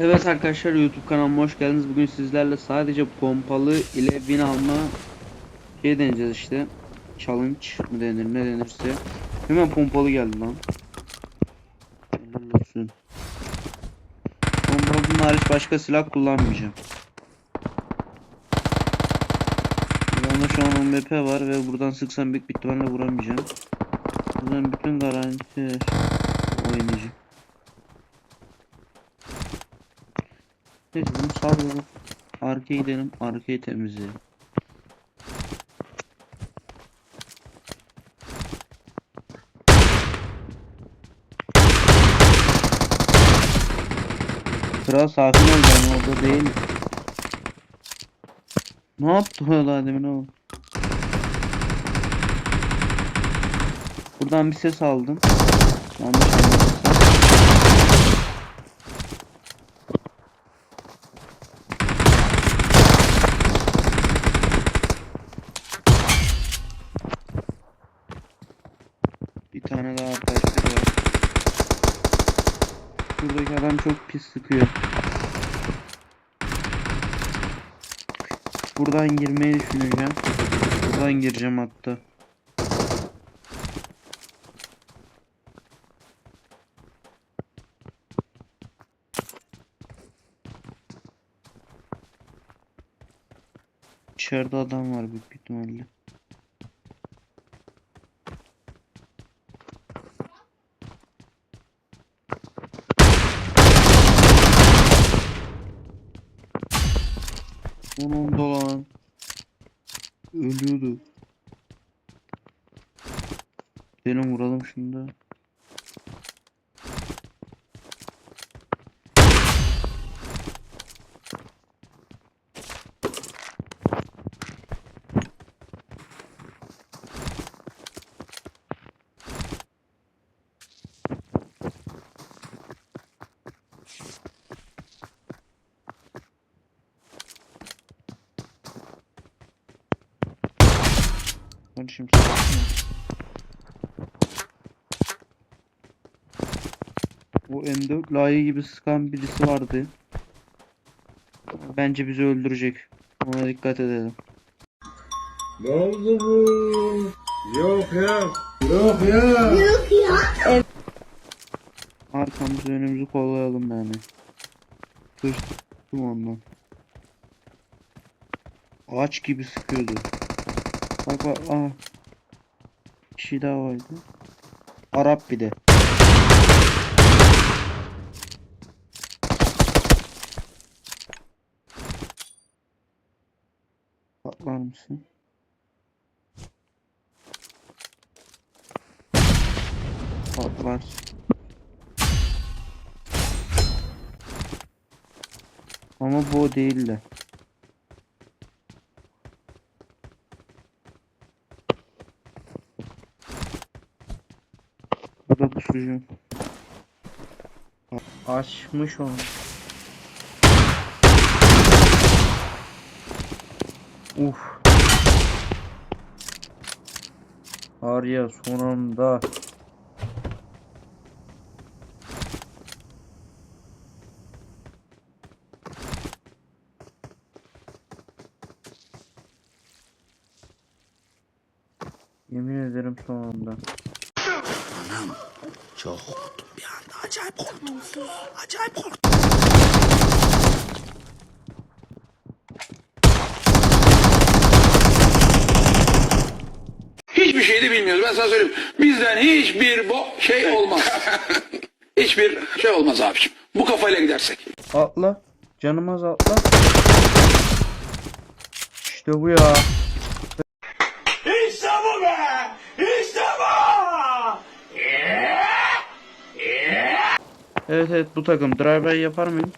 Evet arkadaşlar YouTube kanalıma hoş geldiniz. Bugün sizlerle sadece pompalı ile win alma şey deneyeceğiz işte. Challenge mı denir ne denirse. Hemen pompalı geldi lan. Olsun. Pompalının hariç başka silah kullanmayacağım. Bunda şu an MP var ve buradan sıksam büyük bir vuramayacağım. Buradan bütün garanti oynayacağım. Neyse bunu sallayalım. Arkaya gidelim. Arkayı temizleyelim. Kral sakin ol ben orada değil. Ne yaptı o daha demin o? Buradan bir ses aldım. Yanlış anladıysam. Bir tane daha arkadaşlar var. Buradaki adam çok pis sıkıyor. Buradan girmeyi düşüneceğim. Buradan gireceğim hatta. İçeride adam var büyük ihtimalle. Onun dolan. Ölüyordu. Gidelim vuralım şunu ol. O M4 layı gibi sıkan birisi vardı. Bence bizi öldürecek. Ona dikkat edelim. Ne oldu bu? Yok ya. Yok ya. Arkamızı önümüzü kollayalım yani. Kırstım ondan. Ağaç gibi sıkıyordu. Bak aa. Bir şey daha vardı. Arap bir de. Patlar mısın? Patlar. Ama bu değil de. Bu da pusucu. Açmış onu. Uf. Var ya sonunda. Yemin ederim sonunda. Çok korktum bir anda. Acayip korktum. Acayip korktum. Hiçbir şey de bilmiyoruz. Ben sana söyleyeyim. Bizden hiçbir bo şey olmaz. hiçbir şey olmaz abiciğim. Bu kafayla gidersek. Atla. Canım az atla. İşte bu ya. İşte bu be! İşte bu! Evet evet bu takım. Driver yapar mıyım?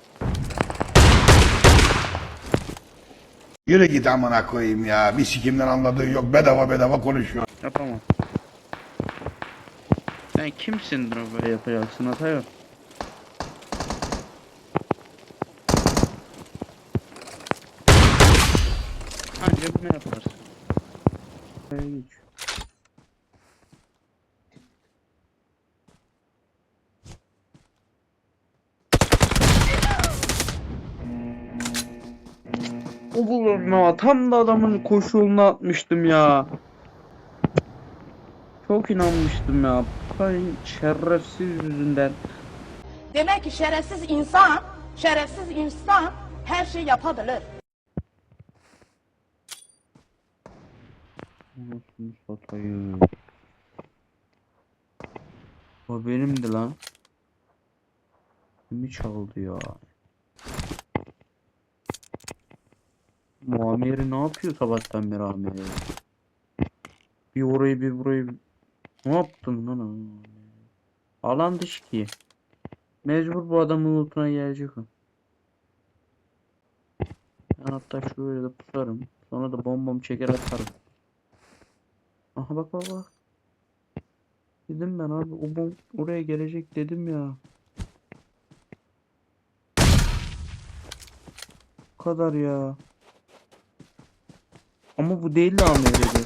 Yürü git amına koyayım ya. Bir sikimden anladığı yok. Bedava bedava konuşuyor. Yapamam. Sen kimsin driver yapacaksın hata yok. Anca bunu yaparsın. Buraya geç. O bulurum ya. Tam da adamın koşuluna atmıştım ya. Çok inanmıştım ya. Ay şerefsiz yüzünden. Demek ki şerefsiz insan, şerefsiz insan her şey yapabilir. Nasıl satayım? O benimdi lan. Kimi çaldı ya? Muammer'i ne yapıyor sabahtan beri Amiri? Bir orayı bir burayı ne yaptın lan? Alan dışı ki. Mecbur bu adamın lootuna gelecek o. Hatta şöyle de pusarım. Sonra da bombamı çeker atarım. Aha bak bak bak. Dedim ben abi o bom oraya gelecek dedim ya. Bu kadar ya. Ama bu değildi AMR'li.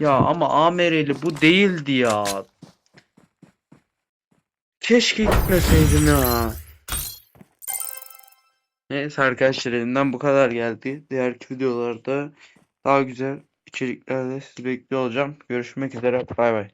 Ya ama AMR'li bu değildi ya. Keşke gitmeseydim ya. Neyse arkadaşlar elimden bu kadar geldi. Diğer videolarda daha güzel içeriklerle sizi bekliyor olacağım. Görüşmek üzere. Bay bay.